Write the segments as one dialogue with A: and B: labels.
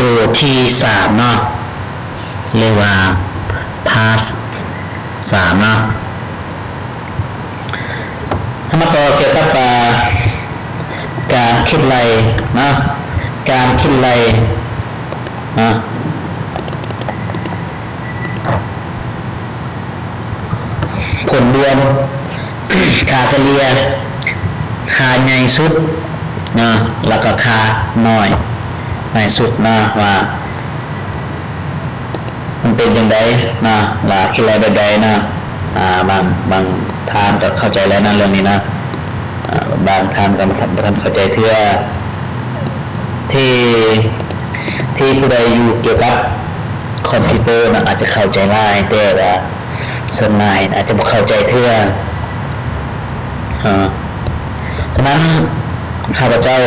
A: โอที่สามเนาะเรียกว่า pass สามเนาะถ้ามาต่อเกี่ยวกับการคิดไรเนาะการคิดไรเนาะผลรวมค่าเฉลี่ยคาใหญ่สุดเนาะแล้วก็คาน้อย ในสุดนะว่ามันเป็นยังไงนะหลาคิดอะไรแบบใดนะอ่าบางบางทานก็เข้าใจแล้วนะเรื่องนี้นะอ่าบางทานก็มาทำมาทำเข้าใจเพื่อที่ที่ผู้ใดอยู่เกี่ยวกับคอมพิวเตอร์นะอาจจะเข้าใจง่ายแต่ว่าส่วนนายอาจจะไม่เข้าใจเพื่ออ่าฉะนั้นข้าพเจ้า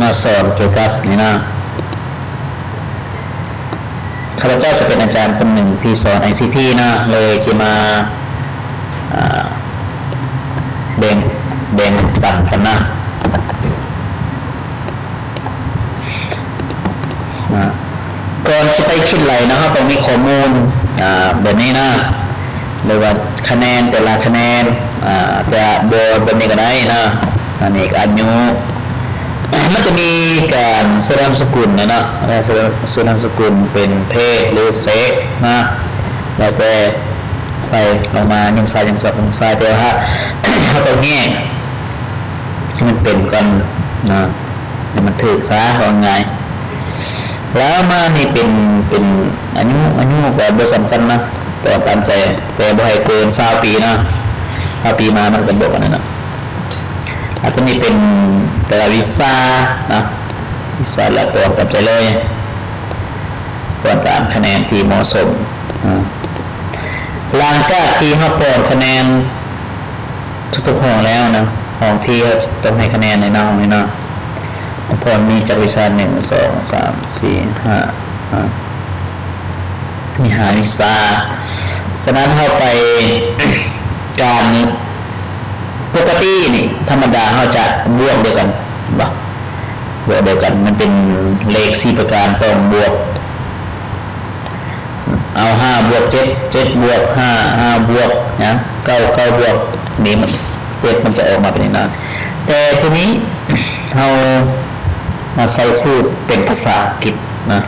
A: มาสอนเกี่ยวกับนี่นะข้าพเจ้าจะเป็นอาจารย์คนหนึ่งที่สอน ICT นะเลยจะมาอ่าแบ่งแบ่งปันกันนะก่อนจะไปคิดอะไรนะครับต้องมีข้อมูลอ่าแบบนี้นะเลยว่าคะแนนแต่ละคะแนนอ่าจะโบแบบนี้ก็ได้นะอันนี้ก็อายุ มันจะมีการแสดงสกุลนะเนาะแสดงสดงสกุลเป็นเพศหรือเซ็กนะแล้วก็ใส่ลงมายังใส่ยังสอดลงใส่เดียวฮะเขาตรงนี้มันเป็นก่อนนะให้มันถือซะว่าไงแล้วมานี่เป็นเป็นอายุอายุแบบบสำคัญนะแต่ตามใจแต่บ่ให้เกิน20ปีนะถ้าปีมามันเป็นบวกอันนะ อาจจะมีเป็นต่ละวีซ่านะวีซ่าแล้วตัวกับไปเลยตัวตามคะแนนที่เหมาะสมหลังจากที่เขาเปิดคะแนนทุกๆห้องแล้วนะห้องที่เขต้องให้คะแนนในน้องนี้นะพอมีจากวิชาหนึ่งสองสามสี่ห้าอ่ามีหาวิชาฉะนั้นเข้าไปการนี้ ปกตินี่ ธรรมดาเขาจะบวกเดียวกันบ่บวกเดียวกัน มันเป็นเลขสี่ประการต้องบวก เอาห้าบวกเจ็ดเจ็ดบวกห้าห้าบวกนะเก้าเก้าบวกนี่มันเจ็ดมันจะออกมาเป็นอย่างนั้นแต่ทีนี้เรามาใส่สูตรเป็นภาษาอังกฤษนะ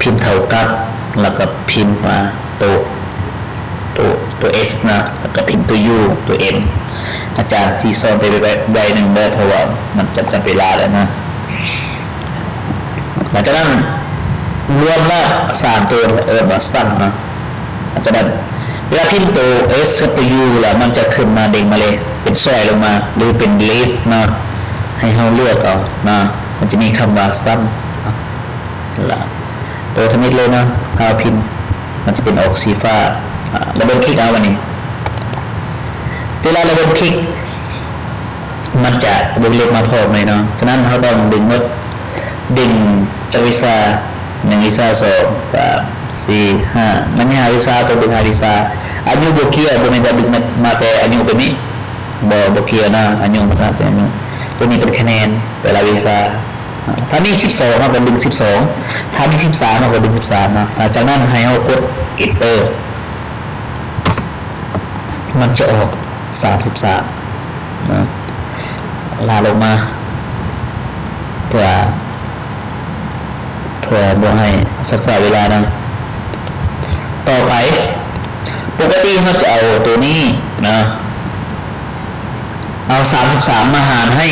A: พิมพ์เท่ากับแล้วก็พิมพ์มาตัวตัวตัว S นะแล้วก็พิมพ์ตัว U ตัว M อาจารย์ซีซอนไปใบหนึ่งเลยเพราะว่ามันจำกัดเวลาแล้วนะหลังจากนั้นรวมแล้วสามตัวเออมาสั้นนะหลังจากนั้นเวลาพิมพ์ตัว S กับตัว U ล้วมันจะขึ้นมาเด้งมาเลย เป็นสอยลงมา หรือเป็น list นะให้เราเลือกเอานะมันจะมีคำว่าสั้นนะนั่นแหละตัวทมิดเลยนะถ้าเราพิมพ์มันจะเป็นออกสีฟ้าอ่าระเบิดคลิกเอาวันนี้ เวลาระเบิดคลิก มันจะดึงเล็กมาพร้อมเลยเนาะฉะนั้นเขาต้องดึงมดดึงจากวิชาหนึ่งวิชาสองสามสี่ห้ามันหาวิชาตัวดึงหาวิชาอายุบวกเกียร์ตัวนี้จะดึงมามาแต่อายุเป็นนี้บอบวกเกียร์นะอายุมันเป็นอายุตัวนี้เป็นคะแนนแต่ละวิชาถ้ามีสิบสองเราก็ดึงสิบสองถ้ามีสิบสามเราก็ดึงสิบสามนะจากนั้นให้เรากด enter มันจะออก สามสิบสามนะลาลงมา เพื่อเพื่อบ่ให้สักษาเวลานะต่อไป ปกติเขาจะเอาตัวนี้นะเอาสามสิบสามมาหารให้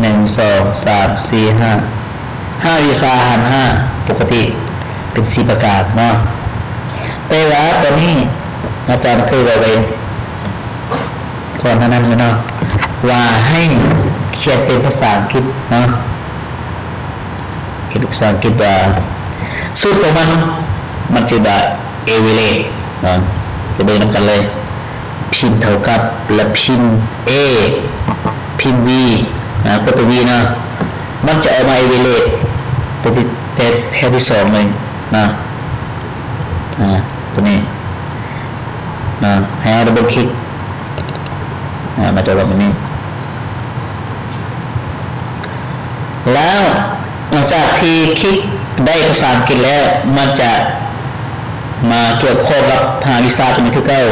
A: หนึ่งสองสามสี่ห้าห้าวีซาหันห้าปกติเป็นสีประกาศเนาะแต่ว่าตัวนี้อาจารย์เคยบอกไว้ ก่อนหนานั้นเนาะว่าให้เขียนเป็นภาษาอังกฤษเนาะเขียนเป็นภาษาอังกฤษว่าสูตรของมันมันจะได้เอเวเลเนาะจะได้นำกันเลย พิมพ์เท่ากับและพิมพ์ A พิมพ์ V นะก็ตัว V นะมันจะออกมาเอเวเลตตัวที่แท้ที่สองเลยนะอ่าตัวนี้นะให้เอาดับเบิลคลิก มันจะออกแบบนี้ แล้วหลังจากที่คลิกได้ภาษาอังกฤษแล้ว มันจะมาเกี่ยวข้องกับหาวีซ่าตัวนี้คือเก้า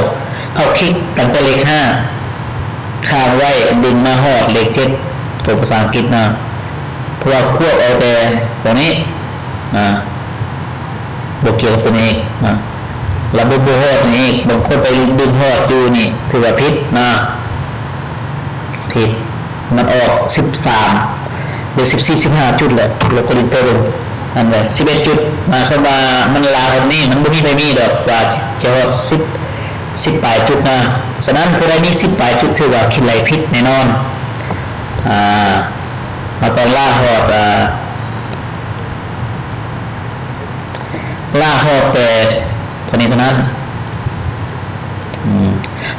A: เขาคลิกตั้งแต่เลขห้าค้างไว้ดึงมาหอดเลขเจ็ดตัวภาษาอังกฤษนะเพราะว่าควบเอาแต่ตัวนี้นะบวกเกี่ยวกับตัวนี้นะแล้วบวกหอดนี่บางคนไปดึงหอดอยู่นี่ถือว่าผิดนะ ผิดมันออกสิบสามหรือสิบสี่สิบห้าจุดเลยแล้วก็ดินเตอร์ลงอันเลยสิบเอ็ดจุดมายความามันลาคนนี้มันไม่มีไม่มีดอกว่าจะว่าสิบสิบปลายจุดนะฉะนั้นผู้ใดมีสิบปลายจุดถือว่าคิดไรผิดแน่นอนอ่ามาตอนล่าหอดอ่าล่าหอดแต่เท่านี้เท่านั้นอืม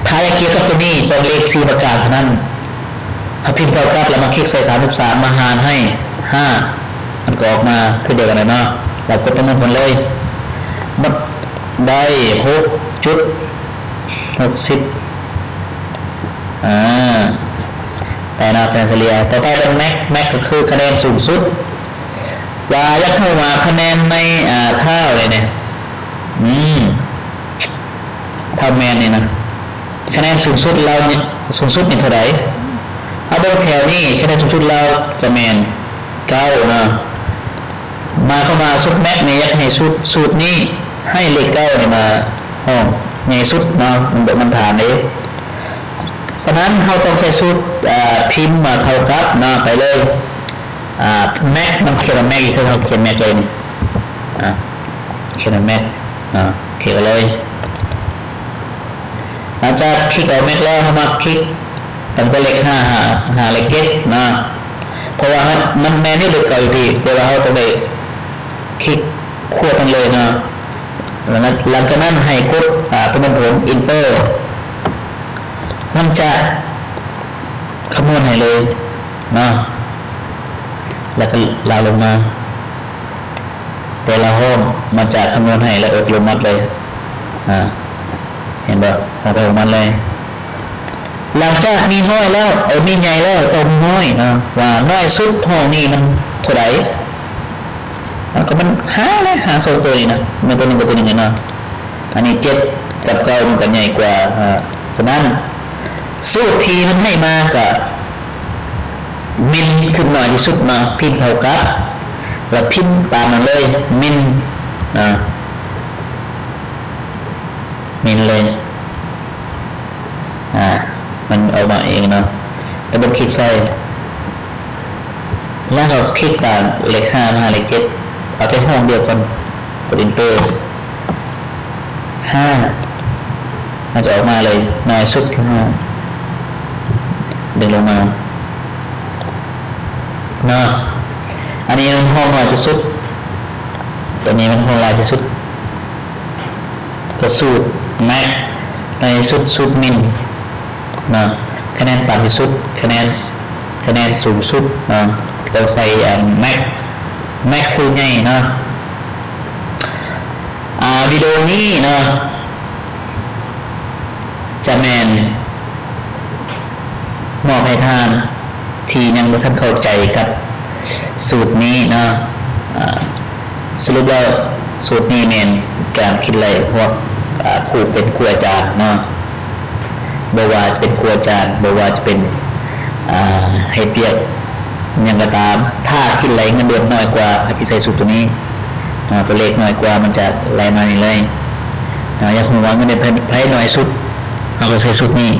A: ถ้าอยากเกี่ยวกับตัวนี้ตองเลขสี่ประการเท่านั้น ถ้าพิมพ์เก้ากับแล้วมาคลิกใส่สามสิบสามมาหารให้ห้ามันก็ออกมาคือเดียวกันเลยเนาะเรากดประมวลผลเลยมันได้หกจุดหกสิบอ่าแต่นาแปลนเฉลี่ยต่อไปเป็นแม็กแม็กก็คือคะแนนสูงสุดว่ายักเข้ามาคะแนนในอ่าเท่าเลยเนี่ยอืมเท่าแมนเนี่ยนะ คะแนนสูงสุดเราเนี่ยสูงสุดนี่เท่าไหร่ เอาเบอร์แถวนี่คะแนนสูงสุดเราจะแมนเก้านะมาเข้ามาสุดแม็กในยักให้สุดสูตรนี้ให้เลขเก้าเนี่ยมาห้องในสุดเนาะมันแบบมันฐานเองฉะนั้นเราต้องใช้สูตรอ่าพิมพ์มาเท่ากับเนาะไปเลยอ่าแม็กมันเขียนแม็กอีกเท่าเขียนแม็กเลยนี่อ่าเขียนแม็กอ่าเขียนเลยหลังจากคลิกเอาแม็กแล้วเรามาคลิก ตั้งแต่เลขห้าหาหาเลขเจ็ดนะเพราะว่ามันแมนนี่เลขเก่าอยู่ดีแต่ว่าเขาต้องไปคลิกควบกันเลยนะหลังจากนั้นให้กดอ่าเป็นผลอินเตอร์มันจะคำนวณให้เลยนะแล้วก็ลาลงมาแต่ละห้องมันจะคำนวณให้และอัตโนมัติเลยอ่าเห็นบ่อัตโนมัติเลย หลังจากมีน้อยแล้วเออมีใหญ่แล้วตรงน้อยนะว่าน้อยสุดห้องนี้มันเท่าไหร่มันก็มันหาเลยหาโซตัวนี้นะมันตัวหนึงกับตัวหนึงเนะอันนี้เจ็ดกับเก้ามันก็ใหญ่กว่าอ่าฉะนั้นสูตรทีมันให้มากับมินขึ้นหน่อยที่สุดมาพิมพ์เท่ากับแล้วพิมพ์ตามมันเลยมินนะมินเลยอ่า มันเอามาเองเนาะแล้วมันคลิกใส่แล้วเราคลิกตามเลขห้ามาเลขเจ็ดเอาไปห้องเดียวกันกดอินเตอร์ห้ามันจะออกมาเลยน้อยสุดคือห้าดึงลงมาเนาะอันนี้มันห้องน้อยที่สุด ตัวนี้มันห้องลายที่สุดก็สูตรแม็กในสุดสุดมิน นะคะแนนต่ำที่สุดคะแนนคะแนนสูงสุดนะเราใส่แม็กแม็กคือไงนะอ่าวิดีโอนี้นะจะแมนมอบให้ท่าน ที่ยังไม่ท่านเข้าใจกับสูตรนี้นะอ่าสรุปแล้วสูตรนี้แมนการคิดอะไรพวกอ่าครูเป็นครูอาจารย์เนาะ บว่าจะเป็นครัวจานบว่าจะเป็นให้เปียบอยังก็ตาม ถ้าคิดไหลเงินเดือนน้อยกว่าอาจจะใส่สูตรตัวนี้อ่าตัวเลขน้อยกว่ามันจะไหลมานี่เลยนะอยากหัวาเงินเดือนไพ่น้อยสุดเราก็ใส่สูตรนี้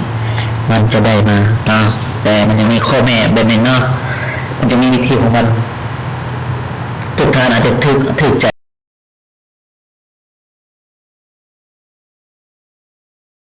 A: มันจะได้มาเนาะแต่มันยังมีข้อแม่แบบนึงเนาะมันจะมีวิธีของมันทุกท่านอาจจะถึกถึกใจ